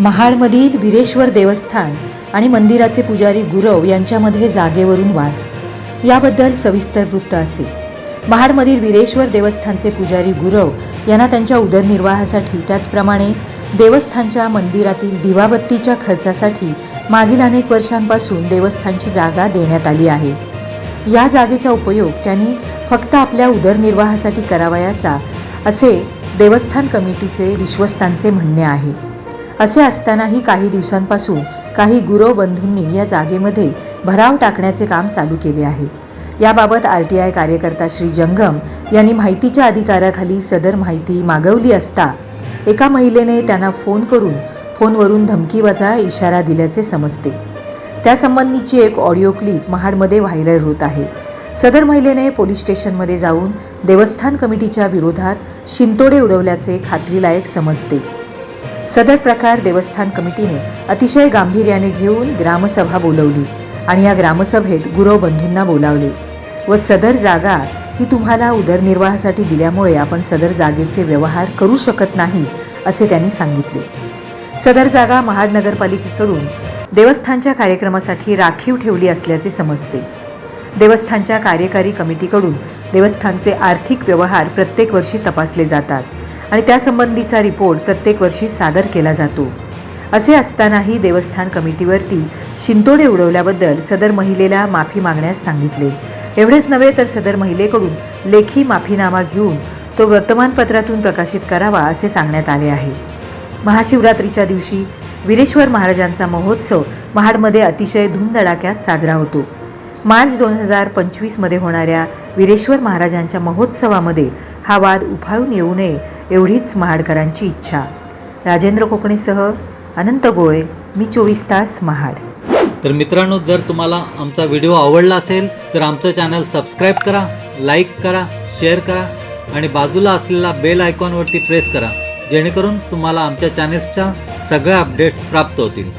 महाडमधील विरेश्वर देवस्थान आणि मंदिराचे पुजारी गुरव यांच्यामध्ये जागेवरून वाद. याबद्दल सविस्तर वृत्त असे. महाडमधील विरेश्वर देवस्थानचे पुजारी गुरव यांना त्यांच्या उदरनिर्वाहासाठी त्याचप्रमाणे देवस्थानच्या मंदिरातील दिवाबत्तीच्या खर्चासाठी मागील अनेक वर्षांपासून देवस्थानची जागा देण्यात आली आहे. या जागेचा उपयोग त्यांनी फक्त आपल्या उदरनिर्वाहासाठी करावयाचा असे देवस्थान कमिटीचे विश्वस्तांचे म्हणणे आहे. असे असतानाही काही दिवसांपासून काही गुरव बंधूंनी या जागेमध्ये भराव टाकण्याचे काम चालू केले आहे. याबाबत आर टी आय कार्यकर्ता श्री जंगम यांनी माहितीच्या अधिकाराखाली सदर माहिती मागवली असता एका महिलेने त्यांना फोन करून फोनवरून धमकीवजा इशारा दिल्याचे समजते. त्यासंबंधीची एक ऑडिओ क्लिप महाडमध्ये व्हायरल होत आहे. सदर महिलेने पोलीस स्टेशनमध्ये जाऊन देवस्थान कमिटीच्या विरोधात शिंतोडे उडवल्याचे खात्रीलायक समजते. सदर प्रकार देवस्थान कमिटीने अतिशय गांभीर्याने घेऊन ग्रामसभा बोलवली आणि या ग्रामसभेत गुरव बंधूंना बोलावले. व सदर जागा ही तुम्हाला उदरनिर्वाहासाठी दिल्यामुळे आपण सदर जागेचे व्यवहार करू शकत नाही असे त्यांनी सांगितले. सदर जागा महाड नगरपालिकेकडून देवस्थानच्या कार्यक्रमासाठी राखीव ठेवली असल्याचे समजते. देवस्थानच्या कार्यकारी कमिटीकडून देवस्थानचे आर्थिक व्यवहार प्रत्येक वर्षी तपासले जातात. आणि त्यासंबंधीचा रिपोर्ट प्रत्येक वर्षी सादर केला जातो. असे असतानाही देवस्थान कमिटीवरती शिंतोडे उडवल्याबद्दल सदर महिलेला माफी मागण्यास सांगितले. एवढेच नव्हे तर सदर महिलेकडून लेखी माफीनामा घेऊन तो वर्तमानपत्रातून प्रकाशित करावा असे सांगण्यात आले आहे. महाशिवरात्रीच्या दिवशी वीरेश्वर महाराजांचा महोत्सव महाडमध्ये अतिशय धूमधडाक्यात साजरा होतो. मार्च दोन हजार पंचवीसमध्ये होणाऱ्या वीरेश्वर महाराजांच्या महोत्सवामध्ये हा वाद उफाळून येऊ नये एवढीच महाडकरांची इच्छा. राजेंद्र कोकणेसह अनंत गोळे मी चोवीस तास महाड. तर मित्रांनो जर तुम्हाला आमचा व्हिडिओ आवडला असेल तर आमचं चॅनल सबस्क्राईब करा लाईक करा शेअर करा आणि बाजूला असलेला बेल आयकॉनवरती प्रेस करा जेणेकरून तुम्हाला आमच्या चॅनेल्सच्या सगळ्या अपडेट्स प्राप्त होतील.